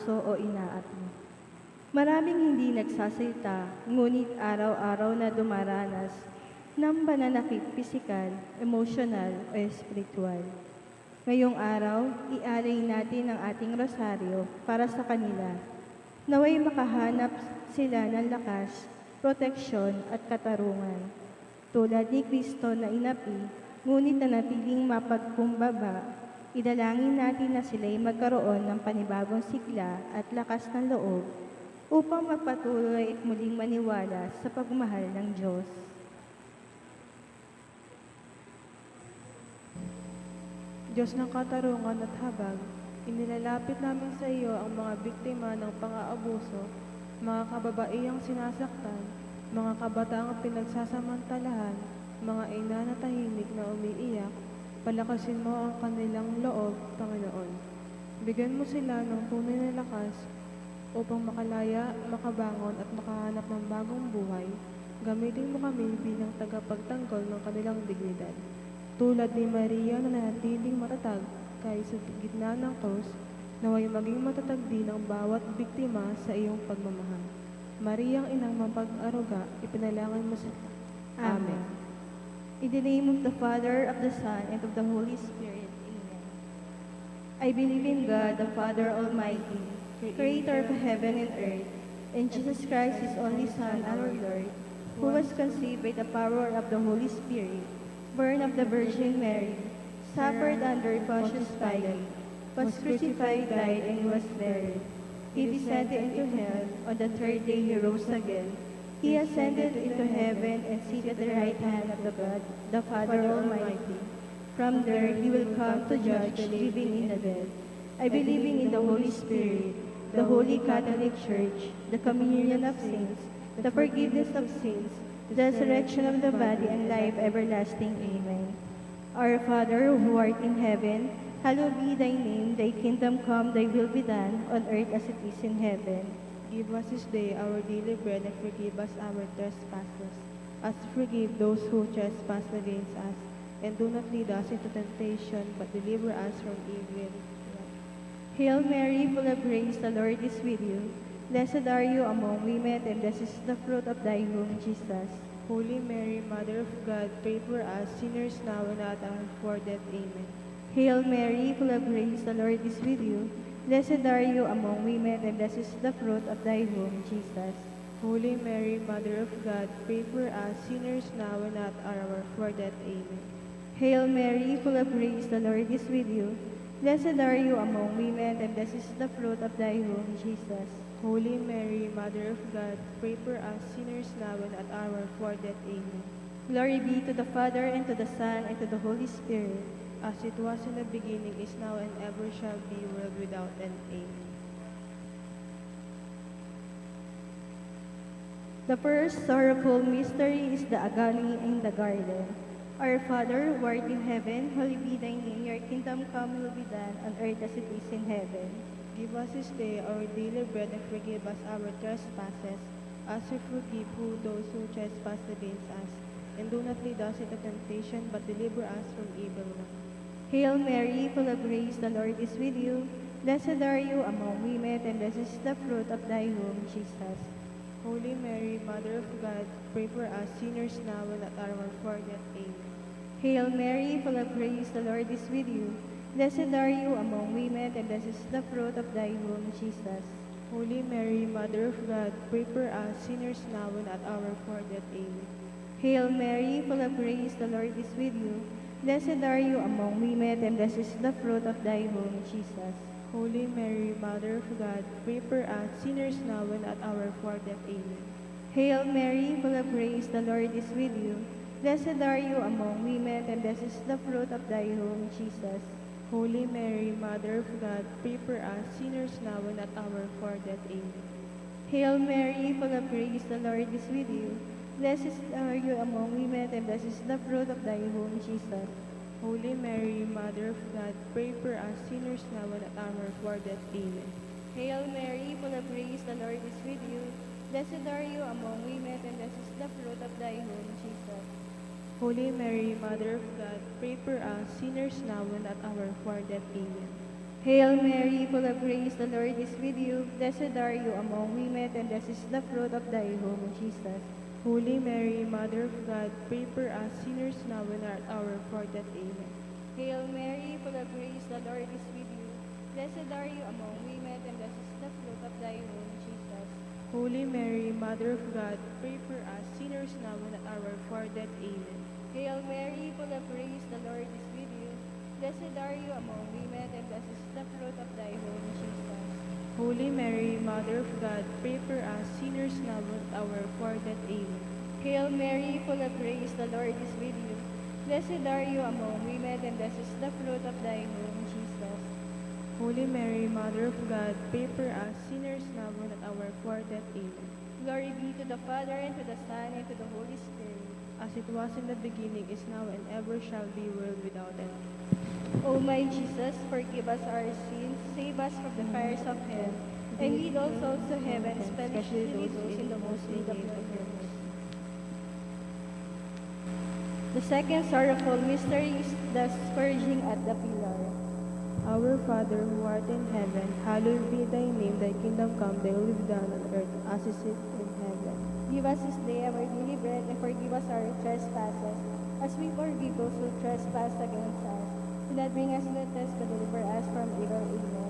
inaabuso o inaapi. Maraming hindi nagsasalita, ngunit araw-araw na dumaranas ng pananakit pisikal, emosyonal o espiritual. Ngayong araw, ialay natin ang ating rosaryo para sa kanila. Naway makahanap sila ng lakas, proteksyon at katarungan. Tulad ni Kristo na inapi, ngunit nanatiling mapagkumbaba Idalangin natin na sila'y magkaroon ng panibagong sigla at lakas ng loob upang magpatuloy at muling maniwala sa pagmahal ng Diyos. Diyos ng katarungan at habag, inilalapit namin sa iyo ang mga biktima ng pang-aabuso, mga kababaiyang sinasaktan, mga kabataang pinagsasamantalahan, mga ina na tahimik na umiiyak, palakasin mo ang kanilang loob, Panginoon. Bigyan mo sila ng tunay na lakas upang makalaya, makabangon at makahanap ng bagong buhay. Gamitin mo kami bilang tagapagtanggol ng kanilang dignidad. Tulad ni Maria na nanatiling matatag kahit sa gitna ng krus, naway maging matatag din ang bawat biktima sa iyong pagmamahal. Mariang inang mapag-aruga, ipinalangan mo sa Amen. In the name of the Father, of the Son, and of the Holy Spirit. Amen. I believe in God, the Father Almighty, creator of heaven and earth, and Jesus Christ, his only Son, our Lord, who was conceived by the power of the Holy Spirit, born of the Virgin Mary, suffered under Pontius Pilate, was crucified, died, and was buried. He descended into hell. On the third day he rose again. He ascended into heaven and seated at the right hand of the God, the Father Almighty. From there he will come to judge the living and the dead. I believe in the Holy Spirit, the Holy Catholic Church, the communion of saints, the forgiveness of sins, the resurrection of the body, and life everlasting. Amen. Our Father who art in heaven, hallowed be thy name, thy kingdom come, thy will be done, on earth as it is in heaven. Give us this day our daily bread and forgive us our trespasses, as we forgive those who trespass against us. And do not lead us into temptation, but deliver us from evil. Hail Mary, full of grace, the Lord is with you. Blessed are you among women, and blessed is the fruit of thy womb, Jesus. Holy Mary, Mother of God, pray for us sinners now and at our death. Amen. Hail Mary, full of grace, the Lord is with you. Blessed are you among women, and blessed is the fruit of thy womb, Jesus. Holy Mary, Mother of God, pray for us sinners now and at our hour of death. Amen. Hail Mary, full of grace, the Lord is with you. Blessed are you among women, and blessed is the fruit of thy womb, Jesus. Holy Mary, Mother of God, pray for us sinners now and at our hour of death. Amen. Glory be to the Father, and to the Son, and to the Holy Spirit. As it was in the beginning, is now, and ever shall be, world without end. Amen. The first sorrowful mystery is the agony in the garden. Our Father, who art in heaven, hallowed be thy name. Your kingdom come, will be done on earth as it is in heaven. Give us this day our daily bread and forgive us our trespasses, as we forgive who those who trespass against us. And do not lead us into temptation, but deliver us from evil. Hail Mary, full of grace, the Lord is with you. Blessed are you among women, and blessed is the fruit of thy womb, Jesus. Holy Mary, Mother of God, pray for us sinners now and at our hour of death. Amen. Hail Mary, full of grace, the Lord is with you. Blessed are you among women, and blessed is the fruit of thy womb, Jesus. Holy Mary, Mother of God, pray for us sinners now and at our hour of death. Amen. Hail Mary, full of grace, the Lord is with you. Blessed are you among women, and blessed is the fruit of thy womb, Jesus. Holy Mary, Mother of God, pray for us sinners now and at our hour death. Amen. Hail Mary, full of grace, the Lord is with you. Blessed are you among women, and blessed is the fruit of thy womb, Jesus. Holy Mary, Mother of God, pray for us sinners now and at our hour death. Amen. Hail Mary, full of grace, the Lord is with you. Blessed are you among women, and blessed is the fruit of thy womb, Jesus. Holy Mary, Mother of God, pray for us sinners now and at our hour of death. Amen. Hail Mary, full of grace, the Lord is with you. Blessed are you among women, and blessed is the fruit of thy womb, Jesus. Holy Mary, Mother of God, pray for us sinners now and at our hour of death. Amen. Hail Mary, full of grace, the Lord is with you. Blessed are you among women, and blessed is the fruit of thy womb, Jesus. Holy Mary, Mother of God, pray for us sinners now and at our hour death. Amen. Hail Mary, full of grace, the Lord is with you. Blessed are you among women, and blessed is the fruit of thy womb, Jesus. Holy Mary, Mother of God, pray for us sinners now and at our hour death. Amen. Hail Mary, full of grace, the Lord is with you. Blessed are you among women, and blessed is the fruit of thy womb, Jesus. Holy Mary, Mother of God, pray for us sinners now and at our hour death. Amen. Hail Mary, full of grace, the Lord is with you. Blessed are you among women, and blessed is the fruit of thy womb, Jesus. Holy Mary, Mother of God, pray for us sinners now and at our hour. Amen. Glory be to the Father, and to the Son, and to the Holy Spirit. As it was in the beginning, is now, and ever shall be, world without end. O my Jesus, forgive us our sins, save us from the fires of hell, and lead all souls to heaven, especially those in the most need of your mercy. The second sorrowful mystery is the scourging at the pillar. Our Father who art in heaven, hallowed be thy name, thy kingdom come, thy will be done on earth as it is in heaven. Give us this day our daily bread, and forgive us our trespasses, as we forgive those who trespass against us. Do not bring us into test, but deliver us from evil. Amen.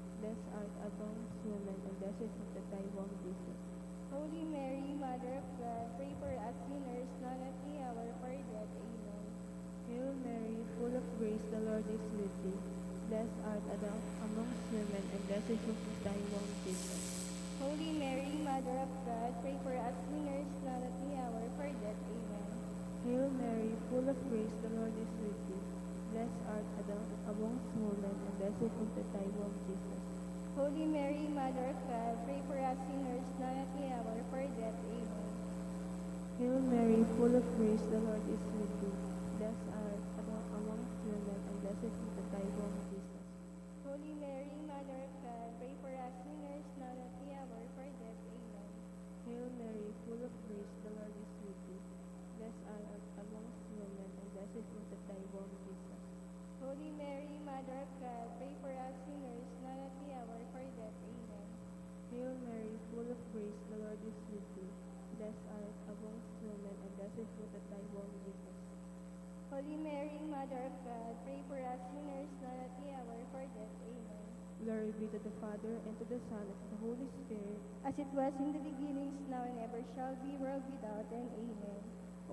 Blessed art amongst women, and blessed is the fruit of Jesus. Holy Mary, Mother of God, pray for us sinners, now and at the hour of our death. Amen. Hail Mary, full of grace, the Lord is with thee. Blessed art thou amongst women, and blessed is the fruit of thy womb, Jesus. Holy Mary, Mother of God, pray for us sinners now at the hour of our death. Amen. Hail Mary, full of grace, the Lord is with thee. Blessed art thou amongst women, and blessed is the fruit of thy womb, Jesus. Holy Mary, Mother of God, pray for us sinners now at the hour of our death. Amen. Hail Mary, full of grace, the Lord is with thee. Blessed Mother of God, pray for us sinners now at the hour of our death. Amen. Glory be to the Father, and to the Son, and to the Holy Spirit. As it was in the beginnings, now and ever shall be, world without end. Amen.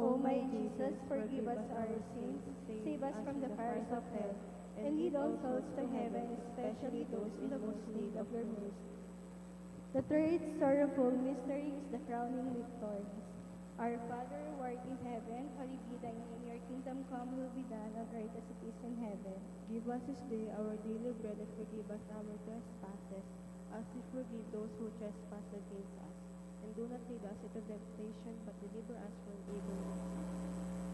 O my Jesus, forgive us our sins, save us from the fires of hell, and lead all souls to heaven, especially those in the most need of your mercy. The third sorrowful mystery is the crowning with thorns. Our Father, who art in heaven, hallowed be thy name. Your kingdom come will be done on earth as it is in heaven. Give us this day our daily bread, and forgive us our trespasses, as we forgive those who trespass against us. And do not lead us into temptation, but deliver us from evil.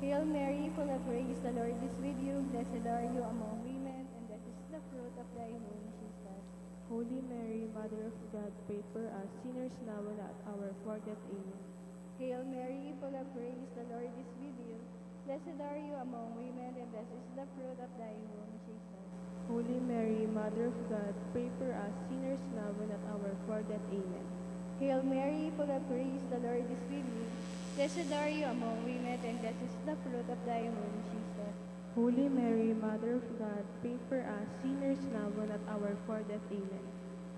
Hail Mary, full of grace, the Lord is with you. Blessed are you among women, and blessed is the fruit of thy womb, Jesus. Holy Mary, Mother of God, pray for us sinners now and at our death. Amen. Hail Mary, full of grace, the Lord is with you. Blessed are you among women, and blessed is the fruit of thy womb, Jesus. Holy Mary, Mother of God, pray for us sinners now and at our hour of death. Amen. Hail Mary, full of grace, the Lord is with you. Blessed are you among women, and blessed is the fruit of thy womb, Jesus. Holy Mary, Mother of God, pray for us sinners now and at our hour of death. Amen.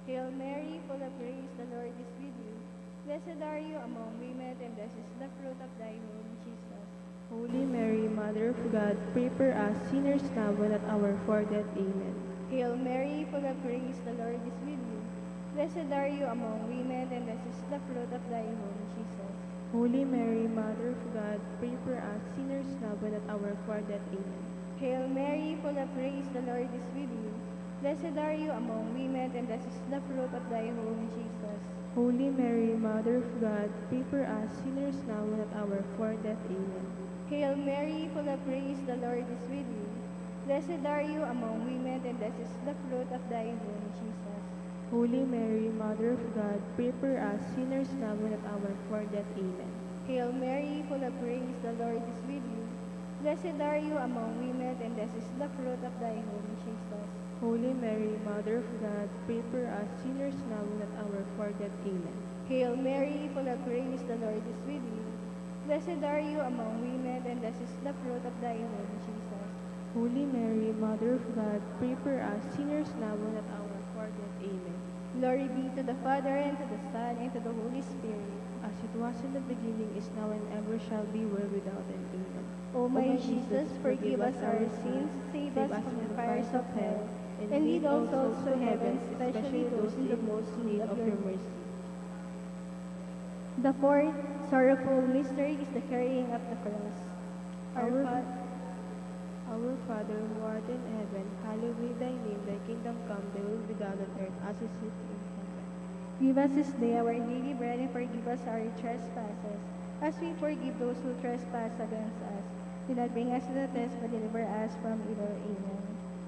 Hail Mary, full of grace, the Lord is with you. Blessed are you among women, and blessed is the fruit of thy womb, Jesus. Holy Mary, Mother of God, pray for us sinners now and at our hour death. Amen. Hail Mary, full of grace, the Lord is with you. Blessed are you among women, and blessed is the fruit of thy womb, Jesus. Holy Mary, Mother of God, pray for us sinners now and at our hour death. Amen. Hail Mary, full of grace, the Lord is with you. Blessed are you among women, and blessed is the fruit of thy womb, Jesus. Holy Mary, Mother of God, pray for us sinners now and at our hour of death. Amen. Hail Mary, full of grace, the Lord is with you. Blessed are you among women, and blessed is the fruit of thy womb, Jesus. Holy Mary, Mother of God, pray for us sinners now and at our hour of death. Amen. Hail Mary, full of grace, the Lord is with you. Blessed are you among women, and blessed is the fruit of thy womb, Jesus. Holy Mary, Mother of God, pray for us sinners now and at our hour of death. Amen. Hail Mary, full of grace, the Lord is with you. Blessed are you among women, and blessed is the fruit of thy womb, Jesus. Holy Mary, Mother of God, pray for us sinners now and at our hour of death. Amen. Glory be to the Father, and to the Son, and to the Holy Spirit. As it was in the beginning, is now, and ever shall be, world without end. Amen. O my Jesus, forgive us our sins, save us from the fires of hell, and lead all souls to heaven, especially those in the most need of your mercy. The fourth sorrowful mystery is the carrying of the cross. Our Fa- Our Father who art in heaven, hallowed be thy name, thy kingdom come, thy will be done on earth as it is in heaven. Give us this day our daily bread, and forgive us our trespasses, as we forgive those who trespass against us. Do not bring us to the test, but deliver us from evil. Amen.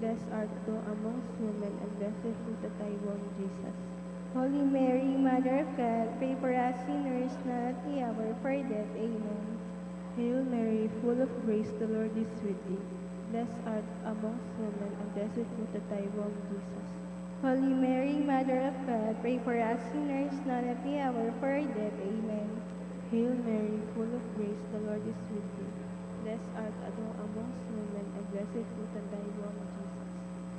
Blessed art thou amongst women, and blessed fruit of thy womb, Jesus. Holy Mary, Mother of God, pray for us sinners now at the hour of our death. Amen. Hail Mary, full of grace, the Lord is with thee. Blessed art amongst women, and blessed fruit of thy womb, Jesus. Holy Mary, Mother of God, pray for us sinners now at the hour of our death. Amen. Hail Mary, full of grace, the Lord is with thee. Blessed art thou amongst women, and blessed fruit of thy womb, Jesus.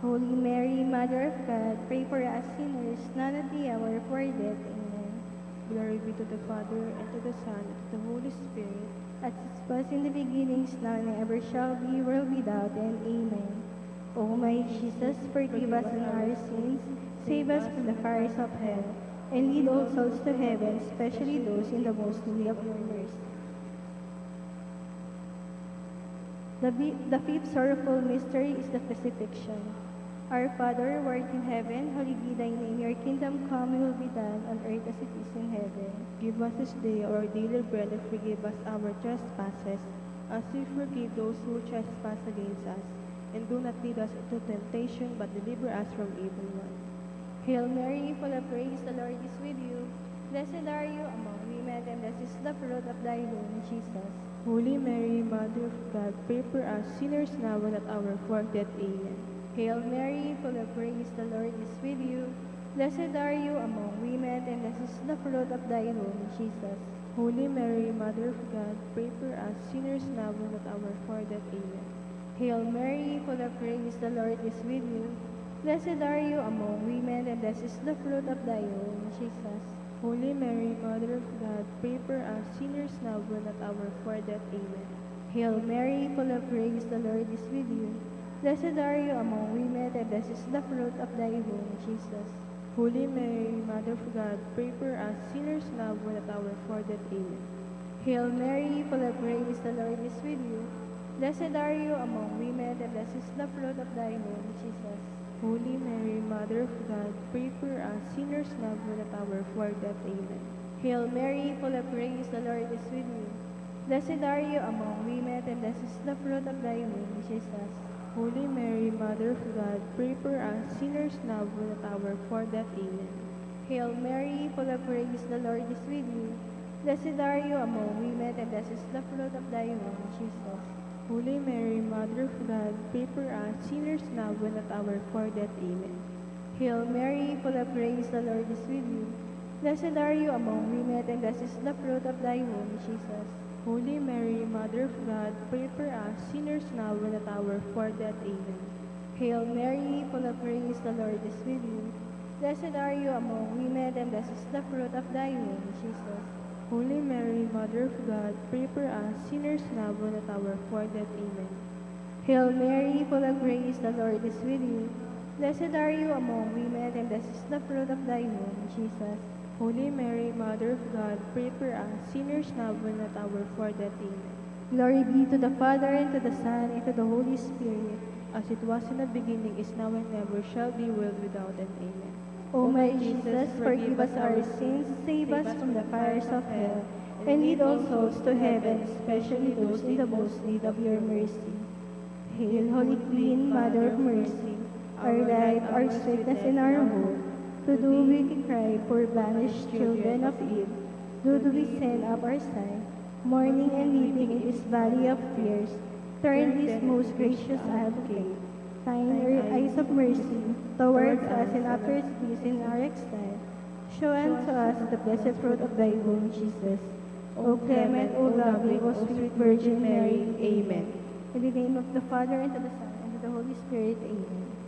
Holy Mary, Mother of God, pray for us sinners now at the hour of our death. Amen. Glory be to the Father, and to the Son, and to the Holy Spirit, As it was in the beginnings, now and ever shall be, world without end. Amen. O my Jesus, forgive us in our sins, save us from the fires of hell, and lead all souls to heaven, especially those in the most need of your mercy. The, the fifth sorrowful mystery is the crucifixion. Our Father, who art in heaven, hallowed be thy name. Your kingdom come, your will be done on earth as it is in heaven. Give us this day our daily bread, and forgive us our trespasses, as we forgive those who trespass against us. And do not lead us into temptation, but deliver us from evil one. Hail Mary, full of grace, the Lord is with you. Blessed are you among women, and blessed is the fruit of thy womb, Jesus. Holy Mary, Mother of God, pray for us sinners now and at our fourth death. Amen. Hail Mary, full of grace, the Lord is with you. Blessed are you among women, and blessed is the fruit of thy womb, Jesus. Holy Mary, Mother of God, pray for us sinners now and at our fourth death. Amen. Hail Mary, full of grace, the Lord is with you. Blessed are you among women, and blessed is the fruit of thy womb, Jesus. Holy Mary, Mother of God, pray for us sinners now and at our fourth death. Amen. Hail Mary, full of grace, the Lord is with you. Blessed are you among women, and blessed is the fruit of thy womb, Jesus. Holy Mary, Mother of God, pray for us sinners now and at our fourth death. Amen. Hail Mary, full of grace, the Lord is with you. Blessed are you among women, and blessed is the fruit of thy womb, Jesus. Holy Mary, Mother of God, pray for us sinners now and at our fourth death. Amen. Hail Mary, full of grace, the Lord is with you. Blessed are you among women, and blessed is the fruit of thy womb, Jesus. Holy Mary, Mother of God, pray for us sinners now and at our fourth death. Amen. Hail Mary, full of grace, the Lord is with you. Blessed are you among women, and blessed is the fruit of thy womb, Jesus. Holy Mary, Mother of God, pray for us sinners now and at our fourth death. Amen. Hail Mary, full of grace, the Lord is with you. Blessed are you among women, and blessed is the fruit of thy womb, Jesus. Holy Mary, Mother of God, pray for us sinners now and at our fourth death. Amen. Hail Mary, full of grace, the Lord is with you. Blessed are you among women, and blessed is the fruit of thy womb, Jesus. Holy Mary, Mother of God, pray for us sinners now and at our fourth death. Amen. Hail Mary, full of grace, the Lord is with you. Blessed are you among women, and blessed is the fruit of thy womb, Jesus. Holy Mary, Mother of God, pray for us sinners now and at our fourth death. Amen. Glory be to the Father, and to the Son, and to the Holy Spirit. As it was in the beginning, is now, and ever shall be, world without end. Amen. O my Jesus, forgive us our sins, save us from the fires of hell, and lead all souls to heaven, especially those in the most need of your mercy. Hail, Holy Queen, Mother of Mercy, our light, our sweetness, and our hope. To do we cry, for banished children of Eve. Do do we send up our sigh, mourning and weeping in this valley of tears. Turn this most gracious advocate, thine eyes of mercy towards us after peace in our exile. Show unto us the blessed fruit of thy womb, Jesus. O clement, O lovely, O sweet Virgin Mary. Amen. In the name of the Father, and to the Son, and to the Holy Spirit. Amen.